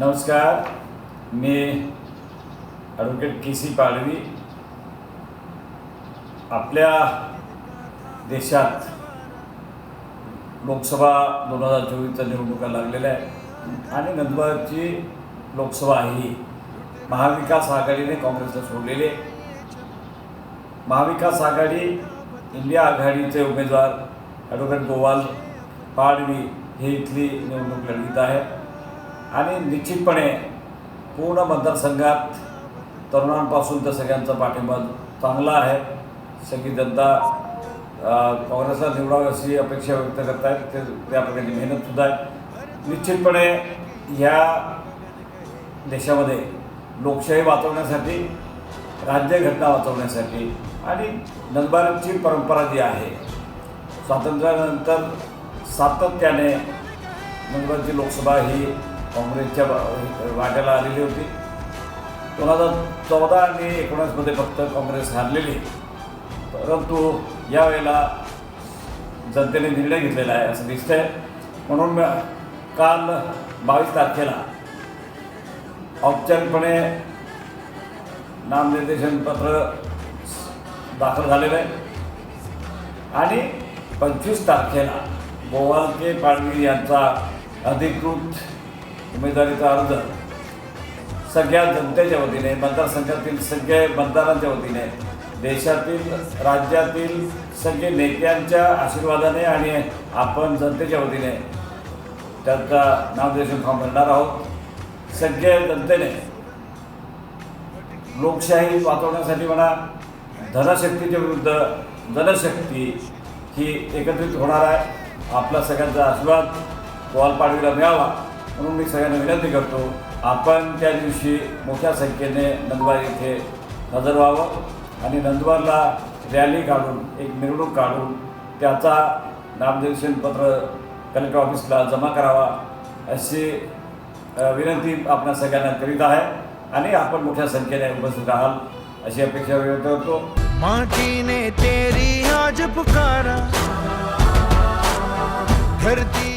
नमस्कार मी advocate K C Padvi आपल्या देशात लोकसभा दोन हजार चोवीसच्या निवडणुका लागलेल्या आहेत आणि नंदुरबारची लोकसभा ही महाविकास आघाडीने काँग्रेसला सोडलेली आहे. महाविकास आघाडी इंडिया आघाडीचे उमेदवार ॲडव्होकेट गोवाल पाडवी हे इथली निवडणूक लढवीत आहे आणि निश्चितपणे पूर्ण मतदारसंघात तरुणांपासून तर सगळ्यांचा पाठिंबा चांगला आहे. सगळी जनता काँग्रेसला निवडावी अशी अपेक्षा व्यक्त करत आहेत. ते त्या प्रकारची मेहनतसुद्धा आहे. निश्चितपणे ह्या देशामध्ये लोकशाही वाचवण्यासाठी राज्यघटना वाचवण्यासाठी आणि नंदबारची परंपरा जी आहे स्वातंत्र्यानंतर सातत्याने नंदबारची लोकसभा ही काँग्रेसच्या वाट्याला आलेली होती. दोन हजार चौदा आणि एकोणीसमध्ये फक्त काँग्रेस हारलेली. परंतु यावेळेला जनतेने निर्णय घेतलेला आहे असं दिसतंय. म्हणून काल बावीस तारखेला औपचारिकपणे नामनिर्देशन पत्र दाखल झालेलं आहे. आणि पंचवीस तारखेला गोवालके पाडवी यांचा अधिकृत उमेदवारीचा अर्ज सगळ्या जनतेच्या वतीने मतदारसंघातील सगळ्या मतदारांच्या वतीने देशातील राज्यातील सगळे नेत्यांच्या आशीर्वादाने आणि आपण जनतेच्या वतीने त्यांचा नामनिर्देशन फॉर्म भरणार आहोत. सगळ्या जनतेने लोकशाही वाचवण्यासाठी म्हणा धनशक्तीच्या विरुद्ध जनशक्ती ही एकत्रित होणार आहे. आपला सगळ्यांचा आशीर्वाद गोवालपाडवीला मिळावा. म्हणून मी सगळ्यांना विनंती करतो आपण त्या दिवशी मोठ्या संख्येने नंदुरबार येथे हजर व्हावं आणि नंदुरबारला रॅली काढून एक मिरवणूक काढून त्याचा नामनिर्देशन पत्र कलेक्टर ऑफिसला जमा करावा अशी विनंती आपण सगळ्यांना करीत आहे आणि आपण मोठ्या संख्येने उपस्थित राहाल अशी अपेक्षा व्यक्त करतो. माटीने तेरी आज पुकारा धरती